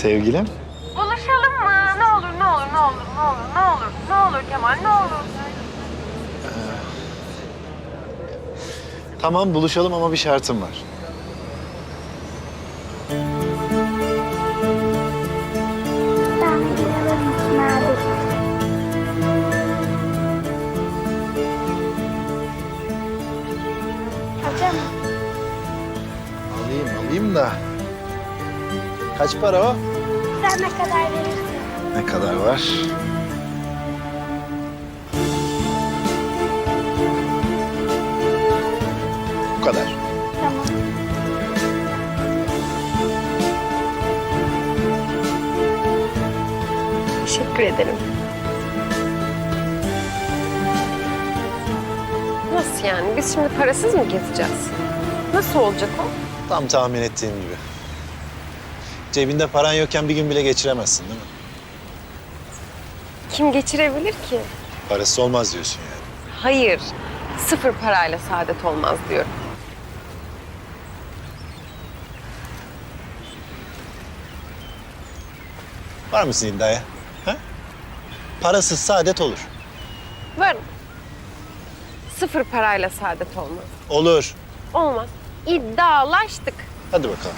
Sevgilim. Buluşalım mı? Ne olur, ne olur, ne olur, ne olur, ne olur, ne olur Kemal, ne olur. Tamam buluşalım ama bir şartım var. Ben mısın abi? Hocam Alayım alayım da. Kaç para o? Sen ne kadar verirsin? Ne kadar var? Bu kadar. Tamam. Teşekkür ederim. Nasıl yani? Biz şimdi parasız mı gezeceğiz? Nasıl olacak o? Tam tahmin ettiğim gibi. Cebinde paran yokken bir gün bile geçiremezsin değil mi? Kim geçirebilir ki? Parası olmaz diyorsun yani. Hayır. Sıfır parayla saadet olmaz diyorum. Var mısın iddiaya? Ha? Parasız saadet olur. Varım. Sıfır parayla saadet olmaz. Olur. Olmaz. İddialaştık. Hadi bakalım.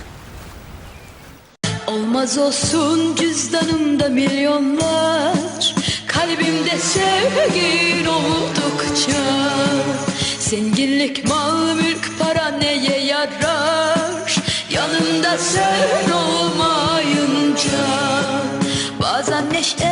Olmaz olsun cüzdanımda milyonlar. Kalbimde sevgin oldukça. Zenginlik, mal, mülk, para neye yarar? Yanımda sen olmayınca. Bazen neşe,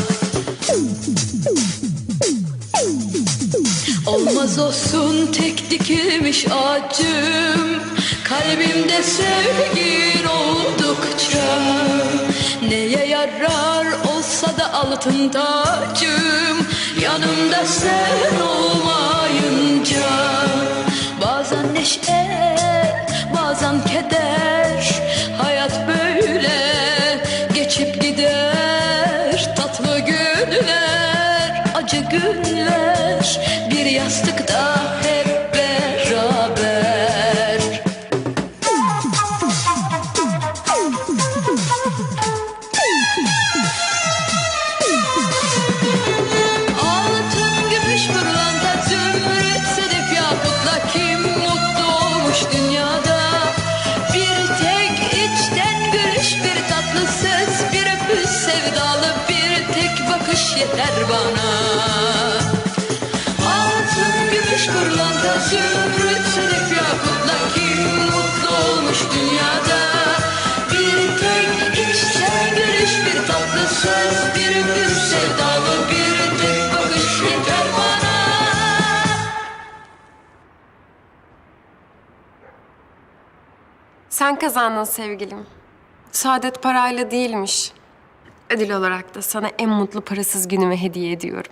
Olmaz olsun tek dikilmiş ağacım Kalbimde sevgin oldukça. Neye yarar olsa da altın tacım Yanımda sen olmayınca. Bazen neşe bazen keder. Hayat böyle geçip gider. Tatlı günler acı günler Sen kazandın sevgilim. Saadet parayla değilmiş. Ödül olarak da sana en mutlu parasız günümü hediye ediyorum.